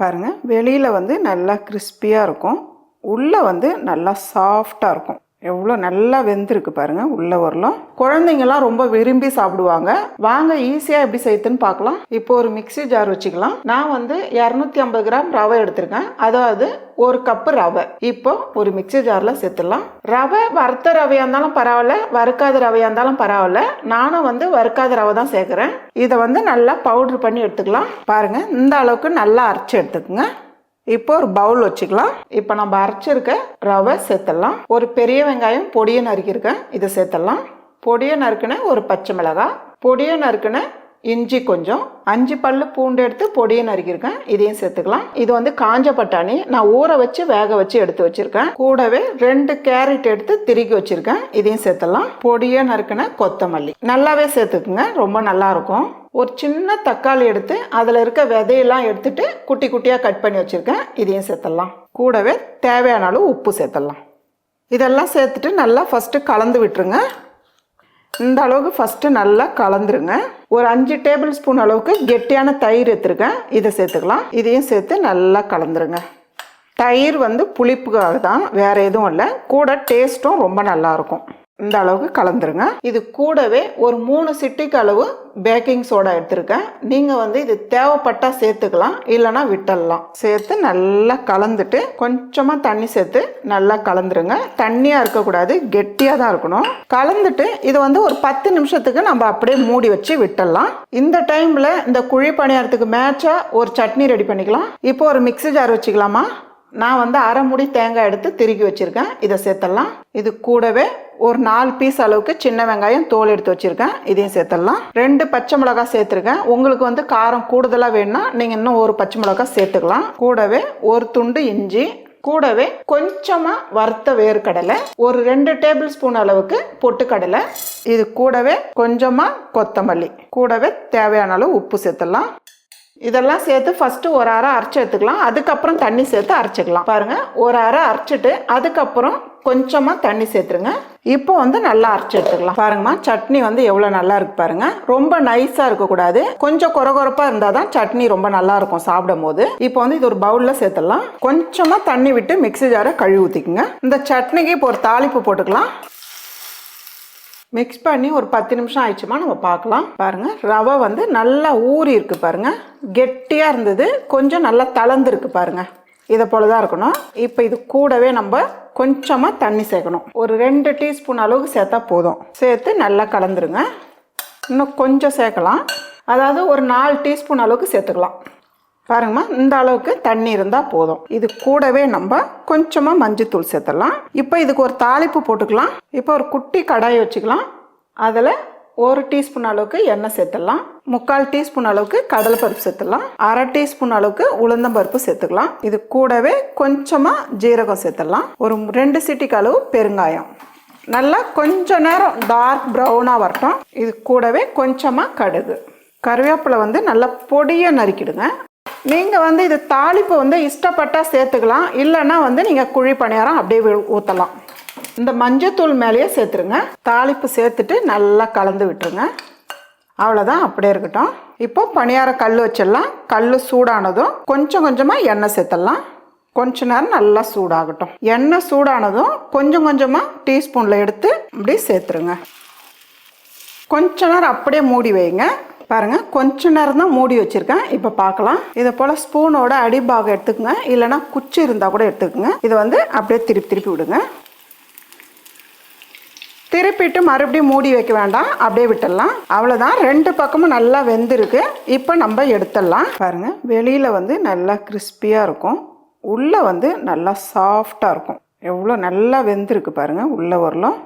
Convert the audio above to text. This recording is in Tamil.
பாருங்கள் வெளியில் வந்து நல்லா கிறிஸ்பியாக இருக்கும். உள்ளே வந்து நல்லா சாஃப்டாக இருக்கும். எவ்வளோ நல்லா வெந்திருக்கு பாருங்கள் உள்ள வரலாம் குழந்தைங்கள்லாம் ரொம்ப விரும்பி சாப்பிடுவாங்க. வாங்க ஈஸியாக எப்படி செய்யுதுன்னு பார்க்கலாம். இப்போ ஒரு மிக்ஸி ஜார் வச்சுக்கலாம். நான் வந்து இரநூத்தி ஐம்பது கிராம் ரவை எடுத்திருக்கேன். அதாவது ஒரு கப்பு ரவை. இப்போ ஒரு மிக்ஸி ஜாரில் சேர்த்துடலாம். ரவை வறுத்த ரவையாக இருந்தாலும் பரவாயில்ல வறுக்காத ரவையாக இருந்தாலும் பரவாயில்ல. நானும் வந்து வறுக்காத ரவை தான் சேர்க்குறேன். இதை வந்து நல்லா பவுட்ரு பண்ணி எடுத்துக்கலாம். பாருங்கள் இந்த அளவுக்கு நல்லா அரைச்சி எடுத்துக்கோங்க. இப்போ ஒரு பவுல் வச்சுக்கலாம். இப்போ நம்ம அரைச்சிருக்க ரவை சேர்த்துடலாம். ஒரு பெரிய வெங்காயம் பொடியை நறுக்கியிருக்கேன். இதை சேர்த்துடலாம். பொடியை நறுக்குன ஒரு பச்சை மிளகாய் பொடியை நறுக்குன இஞ்சி கொஞ்சம் அஞ்சு பல்லு பூண்டு எடுத்து பொடியை நறுக்கியிருக்கேன். இதையும் சேர்த்துக்கலாம். இது வந்து காஞ்ச பட்டாணி. நான் ஊற வச்சு வேக வச்சு எடுத்து வச்சிருக்கேன். கூடவே ரெண்டு கேரட் எடுத்து திருக்கி வச்சிருக்கேன். இதையும் சேர்த்துடலாம். பொடியை நறுக்கின கொத்தமல்லி. நல்லாவே சேர்த்துக்குங்க. ரொம்ப நல்லா இருக்கும் ஒரு சின்ன தக்காளி எடுத்து அதில் இருக்க விதையெல்லாம் எடுத்துட்டு குட்டி குட்டியாக கட் பண்ணி வச்சுருக்கேன். இதையும் சேர்த்துடலாம். கூடவே தேவையான அளவு உப்பு சேர்த்துடலாம். இதெல்லாம் சேர்த்துட்டு நல்லா ஃபஸ்ட்டு கலந்து விட்டுருங்க. இந்த அளவுக்கு ஃபஸ்ட்டு நல்லா கலந்துருங்க. ஒரு அஞ்சு டேபிள் ஸ்பூன் அளவுக்கு கெட்டியான தயிர் எடுத்துருக்கேன் இதை சேர்த்துக்கலாம். இதையும் சேர்த்து நல்லா கலந்துருங்க. தயிர் வந்து புளிப்புக்காக தான் வேறு எதுவும் இல்லை. கூட டேஸ்ட்டும் ரொம்ப நல்லாயிருக்கும் இந்த அளவுக்கு கலந்துருங்க. இது கூடவே ஒரு மூணு சிட்டிக்கு அளவு பேக்கிங் சோடா எடுத்திருக்கேன். நீங்கள் வந்து இது தேவைப்பட்டால் சேர்த்துக்கலாம் இல்லைனா விட்டுடலாம். சேர்த்து நல்லா கலந்துட்டு கொஞ்சமாக தண்ணி சேர்த்து நல்லா கலந்துருங்க. தண்ணியாக இருக்கக்கூடாது கெட்டியாக தான் இருக்கணும். கலந்துட்டு இது வந்து ஒரு பத்து நிமிஷத்துக்கு நம்ம அப்படியே மூடி வச்சு விட்டுடலாம். இந்த டைமில் இந்த குழி பணியாரத்துக்கு மேட்சாக ஒரு சட்னி ரெடி பண்ணிக்கலாம். இப்போ ஒரு மிக்ஸி ஜார் வச்சுக்கலாமா? நான் வந்து அரை முடி தேங்காய் எடுத்து திருகி வச்சுருக்கேன். இதை சேர்த்துடலாம் இது கூடவே ஒரு நாலு பீஸ் அளவுக்கு சின்ன வெங்காயம் தோல் எடுத்து வச்சுருக்கேன். இதையும் சேர்த்துடலாம் ரெண்டு பச்சை மிளகாய் சேர்த்துருக்கேன். உங்களுக்கு வந்து காரம் கூடுதலாக வேணும்னா நீங்கள் இன்னும் ஒரு பச்சை மிளகாய் சேர்த்துக்கலாம். கூடவே ஒரு துண்டு இஞ்சி கூடவே கொஞ்சமாக வறுத்த வேர்க்கடலை ஒரு ரெண்டு டேபிள் ஸ்பூன் அளவுக்கு பொட்டுக்கடலை இது கூடவே கொஞ்சமாக கொத்தமல்லி கூடவே தேவையான அளவு உப்பு சேர்த்துடலாம் இதெல்லாம் சேர்த்து ஃபஸ்ட்டு ஒரு அரை அரைச்சி எடுத்துக்கலாம். அதுக்கப்புறம் தண்ணி சேர்த்து அரைச்சிக்கலாம். பாருங்கள் ஒரு அரை அரைச்சிட்டு அதுக்கப்புறம் கொஞ்சமாக தண்ணி சேர்த்துருங்க. இப்போ வந்து நல்லா அரைச்சி எடுத்துக்கலாம். பாருங்கம்மா சட்னி வந்து எவ்வளோ நல்லா இருக்கு பாருங்க. ரொம்ப நைஸாக இருக்கக்கூடாது. கொஞ்சம் குறகுறப்பாக இருந்தால் தான் சட்னி ரொம்ப நல்லா இருக்கும் சாப்பிடும் போது இப்போ வந்து இது ஒரு பவுலில் சேர்த்துடலாம். கொஞ்சமாக தண்ணி விட்டு மிக்ஸி ஜாரை கழுவி ஊற்றிக்குங்க இந்த சட்னிக்கு இப்போ ஒரு தாளிப்பு போட்டுக்கலாம். மிக்ஸ் பண்ணி ஒரு பத்து நிமிஷம் ஆயிடுச்சுமா நம்ம பார்க்கலாம். பாருங்கள் ரவை வந்து நல்லா ஊறி இருக்கு பாருங்கள் கெட்டியாக இருந்தது கொஞ்சம் நல்லா தளர்ந்துருக்கு பாருங்கள் இதை போல தான் இருக்கணும். இப்போ இது கூடவே நம்ம கொஞ்சமாக தண்ணி சேர்க்கணும். ஒரு ரெண்டு டீஸ்பூன் அளவுக்கு சேர்த்தா போதும். சேர்த்து நல்லா கலந்துருங்க. இன்னும் கொஞ்சம் சேர்க்கலாம். அதாவது ஒரு நாலு டீஸ்பூன் அளவுக்கு சேர்த்துக்கலாம். பாருங்கம்மா இந்த அளவுக்கு தண்ணி இருந்தால் போதும். இது கூடவே நம்ம கொஞ்சமாக மஞ்சத்தூள் சேர்த்துடலாம். இப்போ இதுக்கு ஒரு தாளிப்பு போட்டுக்கலாம். இப்போ ஒரு குட்டி கடாய் வச்சுக்கலாம். அதில் ஒரு டீஸ்பூன் அளவுக்கு எண்ணெய் சேர்த்துடலாம். முக்கால் டீஸ்பூன் அளவுக்கு கடலைப்பருப்பு சேர்த்துடலாம். அரை டீஸ்பூன் அளவுக்கு உளுந்தம்பருப்பு சேர்த்துக்கலாம். இது கூடவே கொஞ்சமாக ஜீரகம் சேர்த்துடலாம். ஒரு ரெண்டு சிட்டிக்கு அளவு பெருங்காயம். நல்லா கொஞ்ச நேரம் டார்க் ப்ரௌனாக வரட்டும். இது கூடவே கொஞ்சமாக கடுகு. கருவேப்பிலை வந்து நல்லா பொடியாக நறுக்கிடுங்க. நீங்கள் வந்து இது தாளிப்பு வந்து இஷ்டப்பட்டால் சேர்த்துக்கலாம். இல்லைன்னா வந்து நீங்கள் குழி பணியாரம் அப்படியே ஊற்றலாம் இந்த மஞ்சத்தூள் மேலேயே சேர்த்துருங்க. தாளிப்பு சேர்த்துட்டு நல்லா கலந்து விட்டுருங்க. அவ்வளோதான் அப்படியே இருக்கட்டும். இப்போ பணியார கல் வச்சிடலாம். கல் சூடானதும் கொஞ்சம் கொஞ்சமாக எண்ணெய் சேர்த்துடலாம். கொஞ்ச நேரம் நல்லா சூடாகட்டும். எண்ணெய் சூடானதும் கொஞ்சம் கொஞ்சமாக டீஸ்பூனில் எடுத்து அப்படியே சேர்த்துருங்க. கொஞ்ச நேரம் அப்படியே மூடி வைங்க. பாருங்கள் கொஞ்ச நேரம் தான் மூடி வச்சுருக்கேன். இப்போ பார்க்கலாம் இதை போல் ஸ்பூனோட அடிபாகம் எடுத்துக்கோங்க. இல்லைன்னா குச்சி இருந்தால் கூட எடுத்துக்கோங்க. இதை வந்து அப்படியே திருப்பி திருப்பி விடுங்க. திருப்பிட்டு மறுபடியும் மூடி வைக்க வேண்டாம். அப்படியே விட்டுடலாம். அவ்வளோதான் ரெண்டு பக்கமும் நல்லா வெந்திருக்கு. இப்போ நம்ம எடுத்துடலாம். பாருங்கள் வெளியில் வந்து நல்லா கிறிஸ்பியாக இருக்கும். உள்ளே வந்து நல்லா சாஃப்டாக இருக்கும். எவ்வளோ நல்லா வெந்திருக்கு பாருங்கள் உள்ளே வரலாம்